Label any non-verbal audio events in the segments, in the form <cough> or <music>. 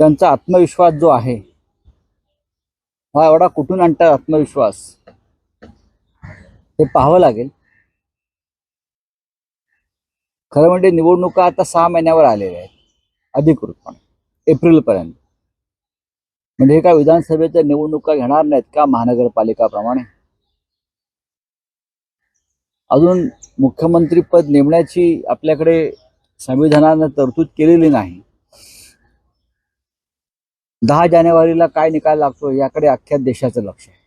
त्यांचा आत्मविश्वास जो आहे हा एवढा कुठून आणतात आत्मविश्वास? हे पाहावं लागेल. खरं म्हणजे निवडणुका आता सहा महिन्यावर आलेल्या आहेत अधिकृतपणे एप्रिलपर्यंत. म्हणजे हे काय विधानसभेच्या निवडणुका घेणार नाहीत का महानगरपालिकाप्रमाणे? अजून मुख्यमंत्रीपद नेमण्याची आपल्याकडे संविधानानं तरतूद केलेली नाही. दहा जानेवारीला काय निकाल लागतो याकडे अख्ख्या देशाचं लक्ष आहे.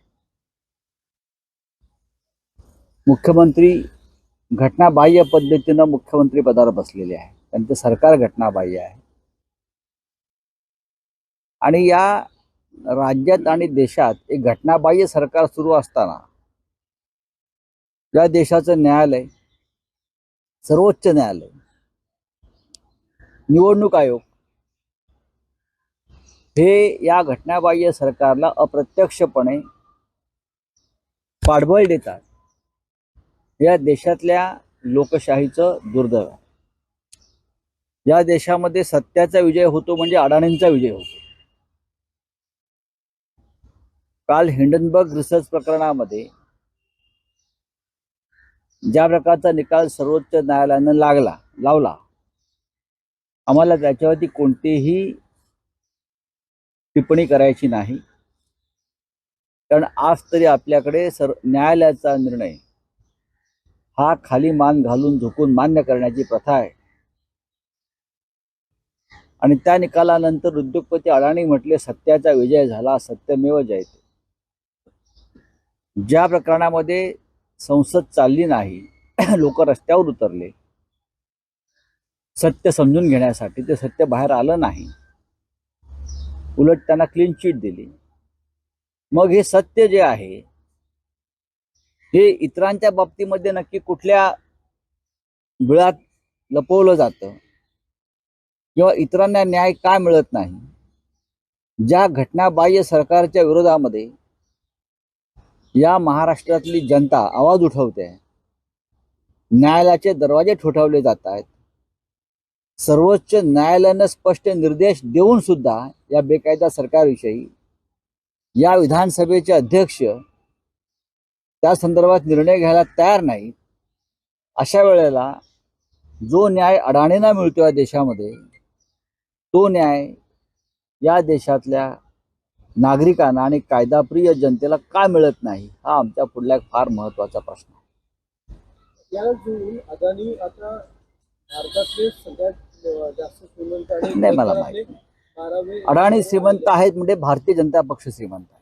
मुख्यमंत्री घटनाबाह्य पद्धतीनं मुख्यमंत्री पदावर बसलेले आहे त्यांचं सरकार घटनाबाह्य आहे. आणि या राज्यात आणि देशात एक घटनाबाह्य सरकार सुरू असताना या देशाचं न्यायालय सर्वोच्च न्यायालय निवडणूक आयोग. हे या घटनाबाह्य सरकारला अप्रत्यक्षपणे पाठबळ देतात. या देशातल्या लोकशाहीचं दुर्दैव. या देशामध्ये सत्याचा विजय होतो म्हणजे अडाणींचा विजय होतो. काल हिंडनबर्ग रिसर्च प्रकरणामध्ये ज्या प्रकारचा निकाल सर्वोच्च न्यायालयानं लागला लावला आम्हाला त्याच्यावरती कोणतीही टिप्पणी करायची नाही. कारण आज तरी आपल्याकडे सर न्यायालयाचा निर्णय हा खाली मान घालून झुकून मान्य करण्याची प्रथा आहे. आणि त्या निकालानंतर उद्योगपती अडाणी म्हटले सत्याचा विजय झाला सत्यमेव जयते ज्या प्रकरणामध्ये संसद चालली नाही <clears throat> लोक रस्त्यावर उतरले सत्य समजून घेण्यासाठी ते सत्य बाहेर आलं नाही. उलट त्यांना क्लीन चिट दिली. मग हे सत्य जे आहे हे इतरांच्या बाबतीमध्ये नक्की कुठल्या बिळात लपवलं जातं? किंवा इतरांना न्याय का मिळत नाही? ज्या घटनाबाह्य सरकारच्या विरोधामध्ये या महाराष्ट्रातली जनता आवाज उठवते न्यायालयाचे दरवाजे ठोठावले जात आहेत सर्वोच्च न्यायालयानं स्पष्ट निर्देश देऊन सुद्धा या बेकायदा सरकारविषयी या विधानसभेचे अध्यक्ष त्या संदर्भात निर्णय घ्यायला तयार नाही. अशा वेळेला जो न्याय अडाणींना मिळतो या देशामध्ये तो न्याय या देशातल्या नागरिकांना आणि कायदाप्रिय जनतेला का मिळत नाही हा आमच्या पुढला एक फार महत्त्वाचा प्रश्न आहे. जोडून अदानी आता भारतातले सगळ्यात नाही, मला माहीत अडाणी श्रीमंत आहेत म्हणजे भारतीय जनता पक्ष श्रीमंत आहे.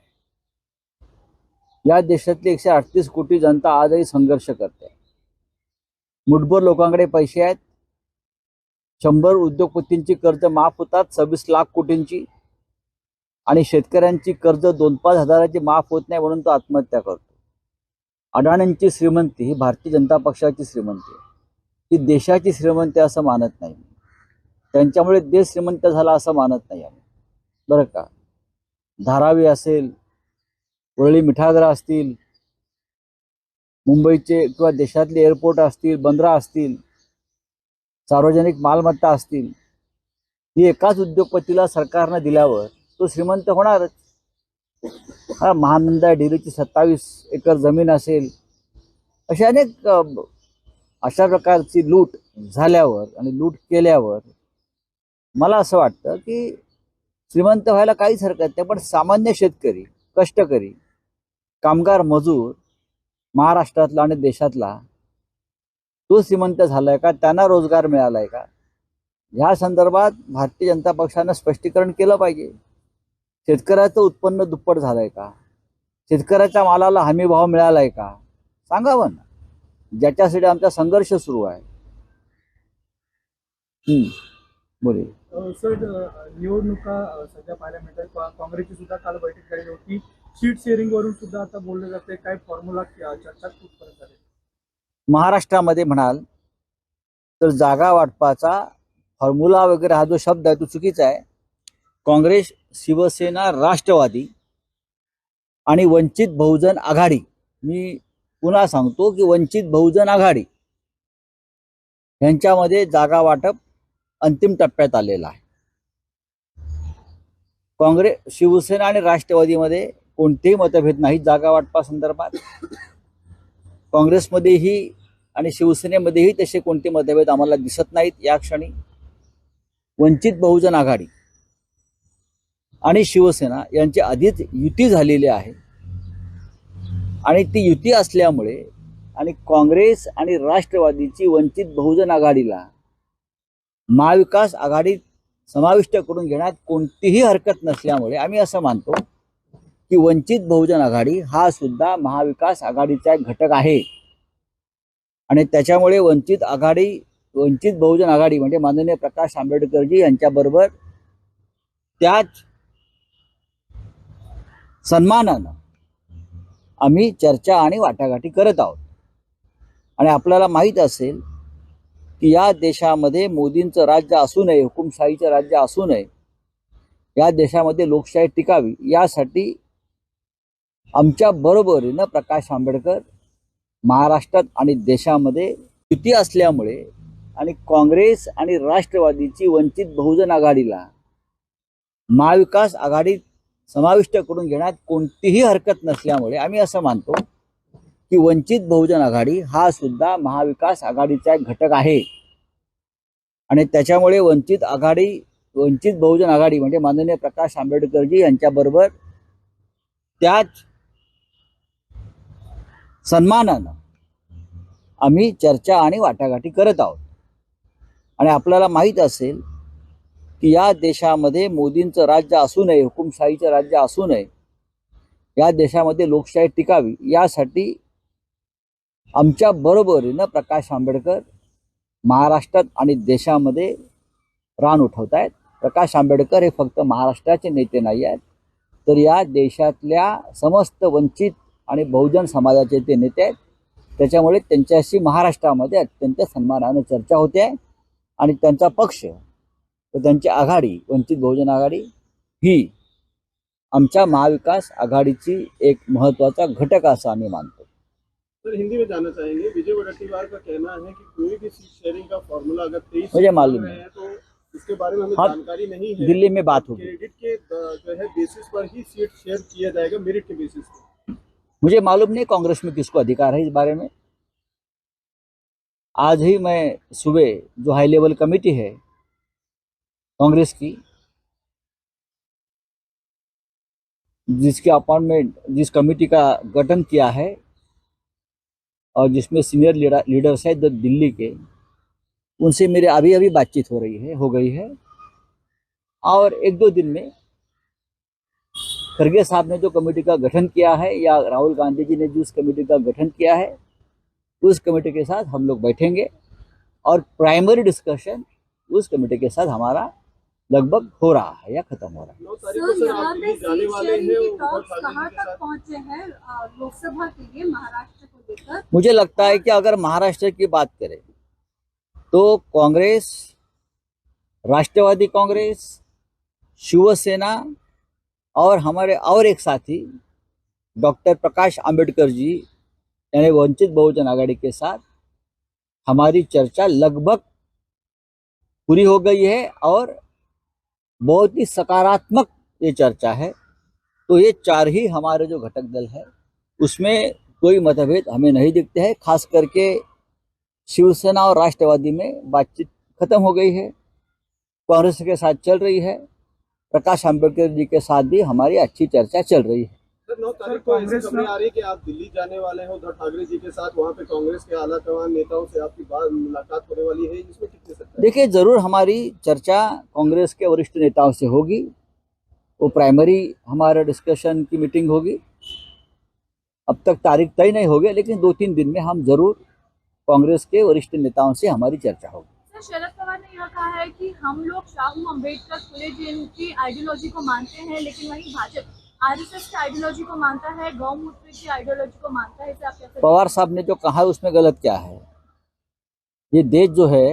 या देशातली एकशे अडतीस कोटी जनता आजही संघर्ष करते मुठभर लोकांकडे पैसे आहेत. शंभर उद्योगपतींची कर्ज माफ होतात सव्वीस लाख कोटींची. आणि शेतकऱ्यांची कर्ज दोन पाच हजाराची माफ होत नाही म्हणून तो आत्महत्या करतो. अडाण्यांची श्रीमंती ही भारतीय जनता पक्षाची श्रीमंती आहे. ही देशाची श्रीमंती असं मानत नाही त्यांच्यामुळे देश श्रीमंत झाला असं मानत नाही आम्ही. बरं का? धारावी असेल वरळी मिठागरा असतील मुंबईचे किंवा देशातले एअरपोर्ट असतील बंदरा असतील सार्वजनिक मालमत्ता असतील ही एकाच उद्योगपतीला सरकारनं दिल्यावर तो श्रीमंत होणारच. हा महानंदा डेअरीची सत्तावीस एकर जमीन असेल असे अनेक अशा प्रकारची लूट झाल्यावर आणि लूट केल्यावर मला असं वाटतं की श्रीमंत व्हायला काहीच हरकत नाही पण सामान्य शेतकरी कष्टकरी कामगार मजूर महाराष्ट्रातला आणि देशातला तो श्रीमंत झालाय का? त्यांना रोजगार मिळालाय का? ह्या संदर्भात भारतीय जनता पक्षानं स्पष्टीकरण केलं पाहिजे. शेतकऱ्याचं उत्पन्न दुप्पट झालंय का? शेतकऱ्याच्या मालाला हमी भाव मिळालाय का? सांगावं ना. ज्याच्यासाठी आमचा संघर्ष सुरू आहे. हम्म. बोले सर निवडणुका सध्या पाहायला मिळतात. काँग्रेसची सुद्धा काल बैठक झाली होती. सीट शेअरिंग वरून सुद्धा आता बोललं जाते काय फॉर्म्युला चर्चा कुठपर्यंत झाली. महाराष्ट्रामध्ये म्हणाल तर जागा वाटपाचा फॉर्म्युला वगैरे हा जो शब्द आहे तो चुकीचा आहे. काँग्रेस शिवसेना राष्ट्रवादी आणि वंचित बहुजन आघाडी. मी पुन्हा सांगतो की वंचित बहुजन आघाडी यांच्यामध्ये जागा वाटप अंतिम टप्प्यात आलेला आहे. काँग्रेस शिवसेना आणि राष्ट्रवादीमध्ये कोणतेही मतभेद नाही जागा वाटपासंदर्भात काँग्रेसमध्येही आणि शिवसेनेमध्येही तसे कोणते मतभेद आम्हाला दिसत नाहीत या क्षणी. वंचित बहुजन आघाडी आणि शिवसेना यांची आधीच युती झालेली आहे. आणि ती युती असल्यामुळे आणि काँग्रेस आणि राष्ट्रवादीची वंचित बहुजन आघाडीला महाविकास आघाडीत समाविष्ट करून घेण्यात कोणतीही हरकत नसल्यामुळे आम्ही असं मानतो की वंचित बहुजन आघाडी हा सुद्धा महाविकास आघाडीचा एक घटक आहे. आणि त्याच्यामुळे वंचित आघाडी वंचित बहुजन आघाडी म्हणजे माननीय प्रकाश आंबेडकरजी यांच्याबरोबर त्याच सन्मानानं आम्ही चर्चा आणि वाटाघाटी करत आहोत. आणि आपल्याला माहीत असेल की या देशामध्ये मोदींचं राज्य असू नये हुकुमशाहीचं राज्य असू नये या देशामध्ये लोकशाही टिकावी यासाठी आमच्या बरोबरीनं प्रकाश आंबेडकर महाराष्ट्रात आणि देशामध्ये युती असल्यामुळे आणि काँग्रेस आणि राष्ट्रवादीची वंचित बहुजन आघाडीला महाविकास आघाडीत समाविष्ट करून घेण्यात कोणतीही हरकत नसल्यामुळे आम्ही असं मानतो. की वंचित बहुजन आघाडी हा सुद्धा महाविकास आघाडीचा एक घटक आहे. आणि त्याच्यामुळे वंचित आघाडी वंचित बहुजन आघाडी म्हणजे माननीय प्रकाश आंबेडकरजी यांच्याबरोबर त्याच सन्मानानं आम्ही चर्चा आणि वाटाघाटी करत आहोत. आणि आपल्याला माहीत असेल की या देशामध्ये मोदींचं राज्य असू नये हुकुमशाहीचं राज्य असू नये या देशामध्ये लोकशाही टिकावी यासाठी आमच्या बरोबरीनं प्रकाश आंबेडकर महाराष्ट्रात आणि देशामध्ये रान उठवत आहेत. प्रकाश आंबेडकर हे फक्त महाराष्ट्राचे नेते नाही आहेत. तर या देशातल्या समस्त वंचित आणि बहुजन समाजाचे ते नेते आहेत. त्याच्यामुळे त्यांच्याशी महाराष्ट्रामध्ये अत्यंत सन्मानानं चर्चा होते. आहे आणि त्यांचा पक्ष व त्यांची आघाडी वंचित बहुजन आघाडी ही आमच्या महाविकास आघाडीची एक महत्त्वाचा घटक असं आम्ही मानतो. सर हिंदी में जानना चाहेंगे। विजय वडेट्टीवार का कहना है कि कोई भी सीट शेयरिंग का फॉर्मूला अगर तेईस मुझे मालूम है। तो इसके बारे में हमें हाँ, जानकारी नहीं है। दिल्ली में बात होगी। क्रेडिट के जो है बेसिस पर ही सीट शेयर किया जाएगा मेरिट के बेसिस पर। मुझे मालूम नहीं कांग्रेस में किसको अधिकार है इस बारे में। आज ही मैं सुबह जो हाई लेवल कमेटी है कांग्रेस की जिसके अपॉइंटमेंट जिस कमेटी का गठन किया है और जिसमें सीनियर लीडर लीडर्स है दिल्ली के उनसे मेरे अभी अभी बातचीत हो रही है हो गई है। और एक दो दिन में खड़गे साहब ने जो कमेटी का गठन किया है या राहुल गांधी जी ने जिस कमेटी का गठन किया है उस कमेटी के साथ हम लोग बैठेंगे और प्राइमरी डिस्कशन उस कमेटी के साथ हमारा लगभग हो रहा है या खत्म हो रहा है। हैं हैं लोकसभा के लिए महाराष्ट्र मुझे लगता है कि अगर महाराष्ट्र की बात करें तो कांग्रेस, राष्ट्रवादी कांग्रेस, शिवसेना और हमारे और एक साथी, डॉक्टर प्रकाश आंबेडकर जी, यानी वंचित बहुजन आघाड़ी के साथ हमारी चर्चा लगभग पूरी हो गई है और बहुत ही सकारात्मक ये चर्चा है। तो ये चार ही हमारे जो घटक दल है, उसमें कोई मतभेद हमें नहीं दिखते हैं खास करके शिवसेना और राष्ट्रवादी में बातचीत खत्म हो गई है कांग्रेस के साथ चल रही है प्रकाश आंबेडकर जी के साथ भी हमारी अच्छी चर्चा चल रही है। कांग्रेस आ रही कि आप दिल्ली जाने वाले हैं उद्धव ठाकरे जी के साथ वहाँ पे कांग्रेस के आला कमान नेताओं से आपकी बात मुलाकात होने वाली है इसमें कितने सत्ता है? देखिए ज़रूर हमारी चर्चा कांग्रेस के वरिष्ठ नेताओं से होगी वो प्राइमरी हमारा डिस्कशन की मीटिंग होगी। अब तक तारीख तय नहीं हो गई लेकिन दो तीन दिन में हम ज़रूर कांग्रेस के वरिष्ठ नेताओं से हमारी चर्चा होगी। शरद पवार ने यह कहा है कि हम लोग शाहू अंबेडकर फुले जैन की आइडियोलॉजी को मानते हैं लेकिन वहीं भाजपा आरएसएस की आइडियोलॉजी को मानता है गौमूत्र की आइडियोलॉजी को मानता है इसे आप कैसे पवार साहब ने जो कहा है उसमें गलत क्या है? ये देश जो है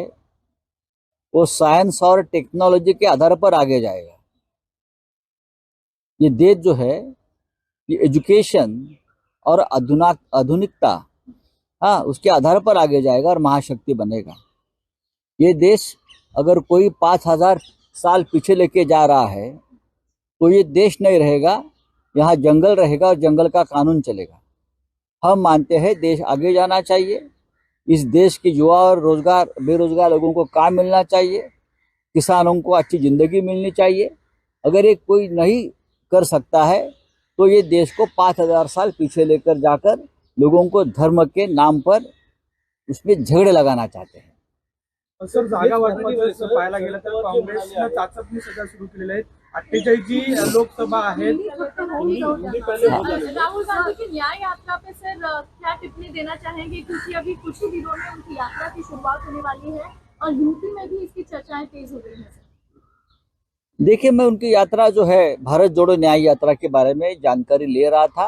वो साइंस और टेक्नोलॉजी के आधार पर आगे जाएगा। ये देश जो है ये एजुकेशन और आधुना आधुनिकता हाँ उसके आधार पर आगे जाएगा और महाशक्ति बनेगा। ये देश अगर कोई पाँच हज़ार साल पीछे लेके जा रहा है तो ये देश नहीं रहेगा, यहाँ जंगल रहेगा और जंगल का कानून चलेगा। हम मानते हैं देश आगे जाना चाहिए, इस देश के युवा और रोज़गार, बेरोजगार लोगों को काम मिलना चाहिए, किसानों को अच्छी ज़िंदगी मिलनी चाहिए। अगर ये कोई नहीं कर सकता है तो ये देश को पाँच हज़ार साल पीछे लेकर जाकर लोगों को धर्म के नाम पर उसमें झगड़े लगाना चाहते हैं। सर जागा वाटपाचं पाहायला गेलं तर काँग्रेसनं चाचपणी सध्या सुरू केलेल्या आहेत अठ्ठेचाळीस जी लोकसभा आहेत राहुल गांधी की न्याय यात्रा पे सर क्या टिप्पणी देना चाहेंगे? क्योंकि अभी कुछ ही दिनों में उनकी यात्रा की शुरुआत होने वाली है और यूपी में भी इसकी चर्चाएँ तेज हो गई हैं देखिए, मैं उनकी यात्रा जो है, भारत जोड़ो न्याय यात्रा के बारे में जानकारी ले रहा था।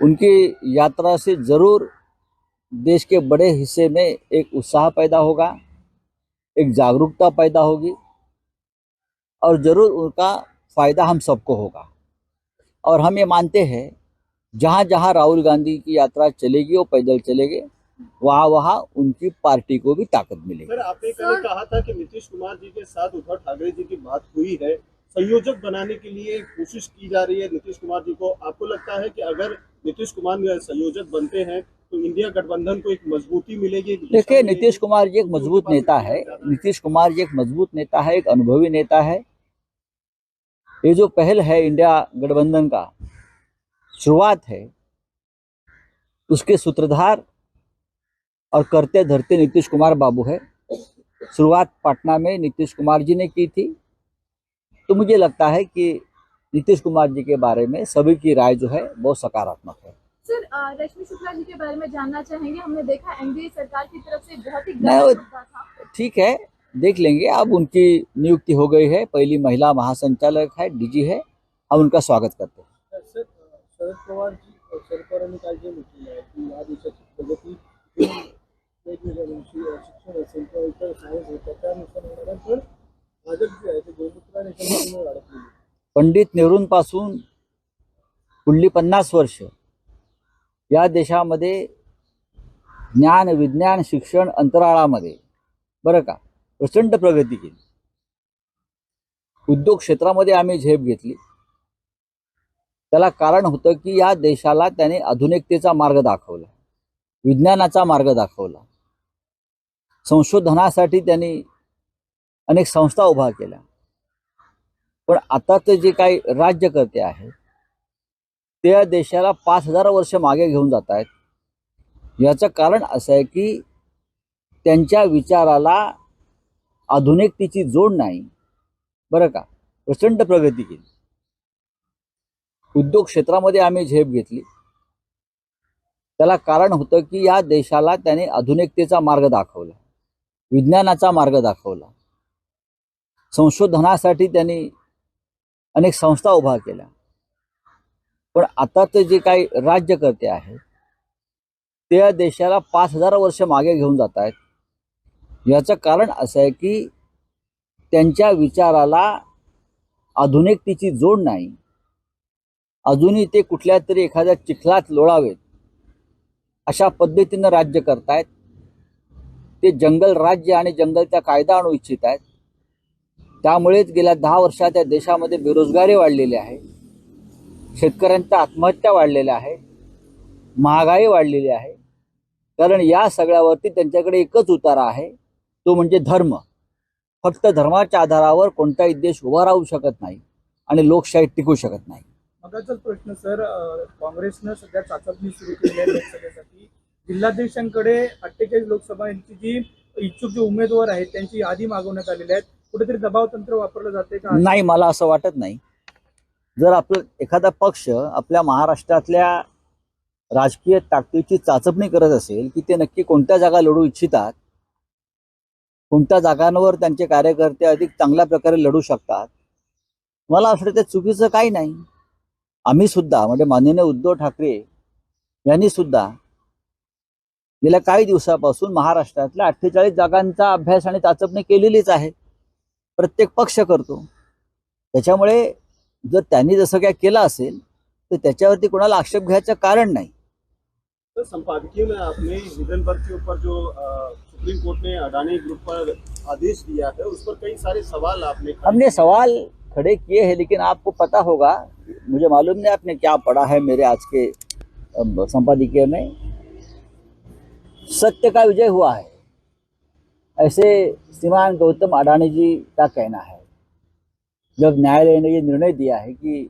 उनकी यात्रा से ज़रूर देश के बड़े हिस्से में एक उत्साह पैदा होगा, एक जागरूकता पैदा होगी और ज़रूर उनका फ़ायदा हम सबको होगा। और हम ये मानते हैं जहाँ जहाँ राहुल गांधी की यात्रा चलेगी, वो पैदल चलेंगे। वहाँ वहाँ उनकी पार्टी को भी ताकत मिलेगी। सर आपने कल कहा था कि नीतीश कुमार जी के साथ उद्धव ठाकरे जी की बात हुई है। संयोजक बनाने के लिए कोशिश की जा रही है नीतीश कुमार जी को। आपको लगता है कि अगर नीतीश कुमार संयोजक बनते हैं तो इंडिया गठबंधन को एक मजबूती मिलेगी देखिए नीतीश कुमार जी एक मज़बूत नेता है। नीतीश कुमार जी एक मज़बूत नेता है एक अनुभवी नेता है। ये जो पहल है इंडिया गठबंधन का शुरुआत है उसके सूत्रधार और करते धरते नीतीश कुमार बाबू है। शुरुआत पटना में नीतीश कुमार जी ने की थी। तो मुझे लगता है कि नीतीश कुमार जी के बारे में सभी की राय जो है बहुत सकारात्मक है। सर रश्मि शुक्ला जी के बारे में जानना चाहेंगे? हमने देखा एनडीए सरकार की तरफ़ से बहुत ही ठीक है देख लेंगे। अब उनकी नियुक्ति हो गई है। पहली महिला महासंचालक है डीजी है। हम उनका स्वागत करते हैं। सर शरद पवार जी और शरद पवारांनी काल जे म्हटलेलं आहे की या देशाची प्रगती ही वेगवेगळ्या शिक्षण असेल किंवा इतर सायन्स होतं त्यानुसार पण भाजप जे आहे ते अडकलेली आहे. पंडित नेहरूंपासून पुढली पन्नास वर्ष या देशामध्ये ज्ञान विज्ञान शिक्षण अंतराळामध्ये बरं का? प्रचंड प्रगती केली. उद्योग क्षेत्रामध्ये आम्ही झेप घेतली. त्याला कारण होतं की या देशाला त्याने आधुनिकतेचा मार्ग दाखवला. विज्ञानाचा मार्ग दाखवला. संशोधनासाठी त्यांनी अनेक संस्था उभा केल्या. पण आताचे जे काही राज्यकर्ते आहेत ते या देशाला पाच हजार वर्ष मागे घेऊन जात आहेत. याचं कारण असं आहे की त्यांच्या विचाराला आधुनिकतेची जोड नाही. बरं का? प्रचंड प्रगती केली. उद्योग क्षेत्रामध्ये आम्ही झेप घेतली. त्याला कारण होतं की या देशाला त्याने आधुनिकतेचा मार्ग दाखवला. विज्ञानाचा मार्ग दाखवला. संशोधनासाठी त्यांनी अनेक संस्था उभा केल्या. पण आता ते जे काही राज्यकर्ते आहेत ते देशाला पाच हजार वर्ष मागे घेऊन जात आहेत. याचं कारण असं आहे की त्यांच्या विचाराला आधुनिकतेची जोड नाही. अजूनही ते कुठल्या तरी एखाद्या चिखलात लोळावेत. अशा पद्धतीनं राज्य करतायत. ते जंगल राज्य आणि जंगलचा कायदा आणू इच्छित आहेत. त्यामुळेच गेल्या दहा वर्षात या देशामध्ये बेरोजगारी वाढलेली आहे. शेतकऱ्यांच्या आत्महत्या वाढलेल्या आहे. महागाई वाढलेली आहे. कारण या सगळ्यावरती त्यांच्याकडे एकच उतारा आहे. तो म्हणजे धर्म. फक्त धर्माच्या आधारावर कोणताही देश उभा राहू शकत नाही आणि लोकशाही टिकू शकत नाही. मगाचाच प्रश्न सर काँग्रेसनं सध्या चाचपणी सुरू केली आहे लोकसभेसाठी. जिल्हाध्यक्षांकडे अठ्ठेचाळीस लोकसभा यांची जी इच्छुक जे उमेदवार आहेत त्यांची यादी मागवण्यात आलेली आहे कुठेतरी दबाव तंत्र वापरलं जाते का? नाही मला असं वाटत नाही. जर आपलं एखादा पक्ष आपल्या महाराष्ट्रातल्या राजकीय ताकदीची चाचपणी करत असेल की ते नक्की कोणत्या जागा लढू इच्छितात कोणत्या जागांवर त्यांचे कार्यकर्ते अधिक चांगल्या प्रकारे लढू शकतात मला असं वाटतं चुकीचं काही नाही. आम्ही सुद्धा म्हणजे माननीय उद्धव ठाकरे यांनी सुद्धा गेल्या काही दिवसापासून महाराष्ट्रातल्या अठ्ठेचाळीस जागांचा अभ्यास आणि चाचपणी केलेलीच आहे. प्रत्येक पक्ष करतो. त्याच्यामुळे जर त्यांनी जसं काय केलं असेल तर त्याच्यावरती कोणाला आक्षेप घ्यायचं कारण नाही. संपादकीय में आपने हिडनबर्ग के ऊपर जो अ, सुप्रीम कोर्ट ने अडानी ग्रुप पर आदेश दिया है उस पर कई सारे सवाल आपने हमने। सवाल खड़े किए हैं लेकिन आपको पता होगा मुझे मालूम नहीं आपने क्या पढ़ा है मेरे आज के संपादकीय में। सत्य का विजय हुआ है। ऐसे श्रीमान गौतम अडानी जी का कहना है। जब न्यायालय ने ये निर्णय दिया है कि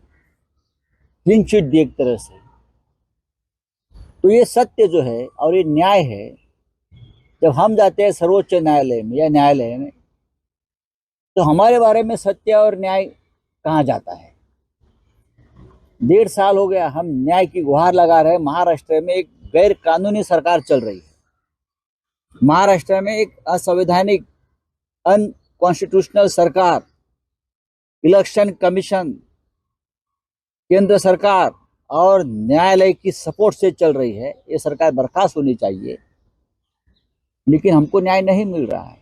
क्लीन चिट दी एक तरह से तो ये सत्य जो है और ये न्याय है, जब हम जाते हैं सर्वोच्च न्यायालय में या न्यायालय में तो हमारे बारे में सत्य और न्याय कहाँ जाता है? डेढ़ साल हो गया, हम न्याय की गुहार लगा रहे महाराष्ट्र में एक गैर कानूनी सरकार चल रही है। महाराष्ट्र में एक असंवैधानिक अनकॉन्स्टिट्यूशनल सरकार इलेक्शन कमीशन केंद्र सरकार और न्यायालय की सपोर्ट से चल रही है। ये सरकार बर्खास्त होनी चाहिए, लेकिन हमको न्याय नहीं मिल रहा है।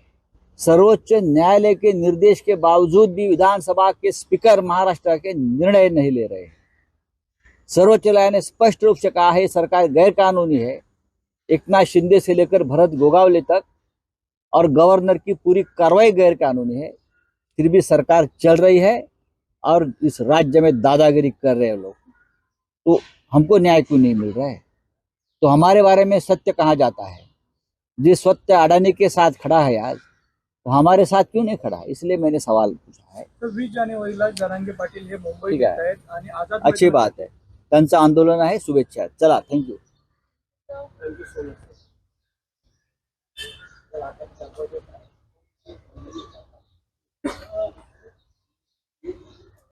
सर्वोच्च न्यायालय के निर्देश के बावजूद भी विधानसभा के स्पीकर महाराष्ट्र के निर्णय नहीं ले रहे सर्वोच्च न्यायालय ने स्पष्ट रूप से कहा है सरकार गैर कानूनी है। एकनाथ शिंदे से लेकर भरत गोगावले तक और गवर्नर की पूरी कार्रवाई गैर कानूनी है। फिर भी सरकार चल रही है और इस राज्य में दादागिरी कर रहे हैं लोग। तो हमको न्याय क्यों नहीं मिल रहा है? तो हमारे बारे में सत्य कहाँ जाता है? जिस सत्य अडानी के साथ खड़ा है आज तो हमारे साथ क्यों नहीं खड़ा इसलिए मैंने सवाल पूछा है। तर वीस जानेवारीला जरांगे पाटील हे मुंबईत ठीक येत आहेत आणि आझाद अच्छी बात है। त्यांचं आंदोलन आहे शुभेच्छा। चला थँक्यू Et puis.